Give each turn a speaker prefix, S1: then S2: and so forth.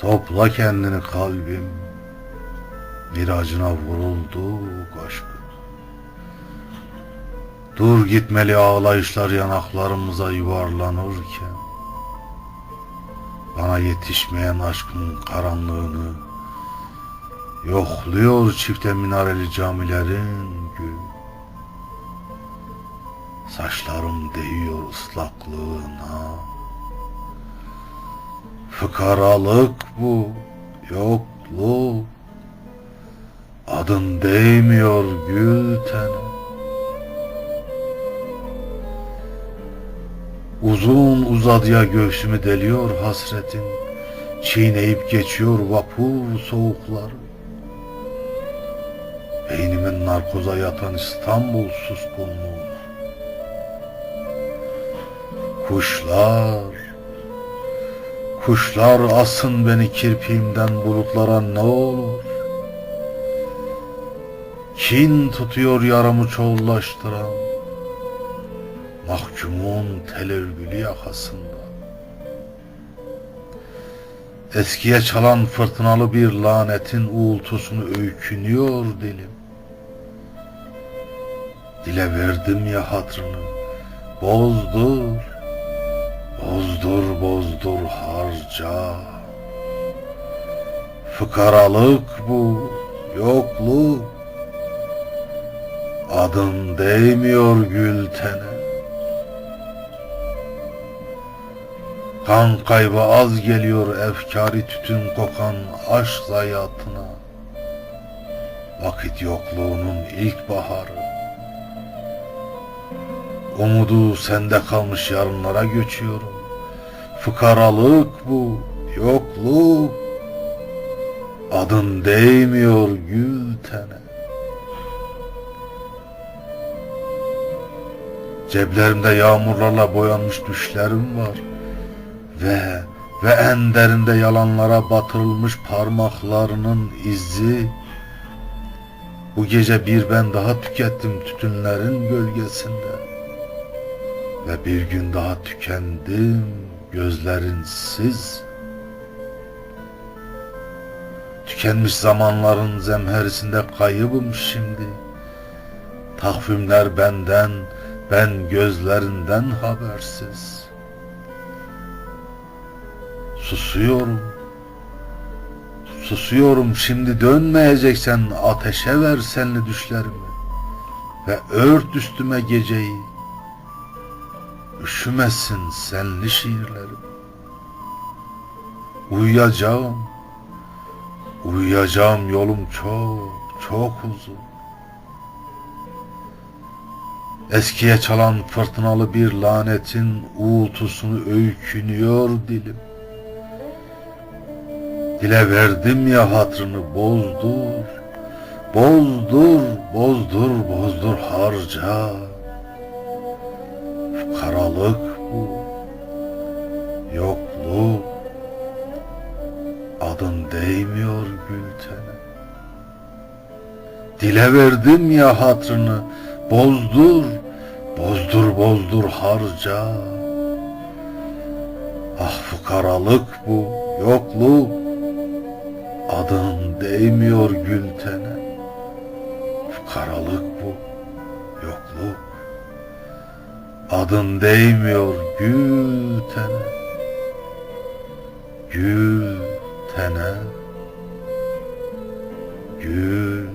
S1: Topla kendini kalbim. Miracına vuruldu aşkın Dur gitmeli ağlayışlar yanaklarımıza yuvarlanırken. Bana yetişmeyen aşkın karanlığını Yokluyor çifte minareli camilerin gül. Saçlarım değiyor ıslaklığına Fıkaralık bu, yokluk. Adın değmiyor gül tene Uzun uzadıya göğsümü deliyor hasretin. Çiğneyip geçiyor vapur soğukları. Beynimin narkoza yatan İstanbul suskunluğu. Kuşlar Kuşlar asın beni kirpiğimden bulutlara ne olur? Kin tutuyor yaramı çoğullaştıran Mahkumun tel yakasında. Eskiye çalan fırtınalı bir lanetin uğultusunu öykünüyor dilim. Dile verdim ya hatrını Bozdur Bozdur bozdur harca. Fıkaralık bu Yokluk. Adın değmiyor gül tene. Kan kaybı az geliyor efkari tütün kokan aşk zayiatına Vakit yokluğunun ilk baharı. Umudu sende kalmış yarınlara göçüyorum Fıkaralık bu, yokluk. Adın değmiyor gül tene Ceplerimde yağmurlarla boyanmış düşlerim var. Ve ve en derinde yalanlara batırılmış parmaklarının izi. Bu gece bir ben daha tükettim tütünlerin gölgesinde. Ve bir gün daha tükendim gözlerinsiz Tükenmiş zamanların zemherisinde kaybım şimdi. Takvimler benden, ben gözlerinden habersiz. Susuyorum. Susuyorum şimdi dönmeyeceksen ateşe ver senli düşlerimi. Ve ört üstüme geceyi Üşümesin senli şiirlerim Uyuyacağım Uyuyacağım yolum çok çok uzun Eskiye çalan fırtınalı bir lanetin uğultusunu öykünüyor dilim. Dile verdim ya hatrını bozdur, bozdur, bozdur, bozdur harca. Karalık bu, yokluk, adın değmiyor gültene. Dile verdim ya hatrını, Bozdur, bozdur bozdur harca. Ah fukaralık bu, yokluk. Adın değmiyor gül tene. Fukaralık bu, yokluk. Adın değmiyor gül tene. Gül tene. Gül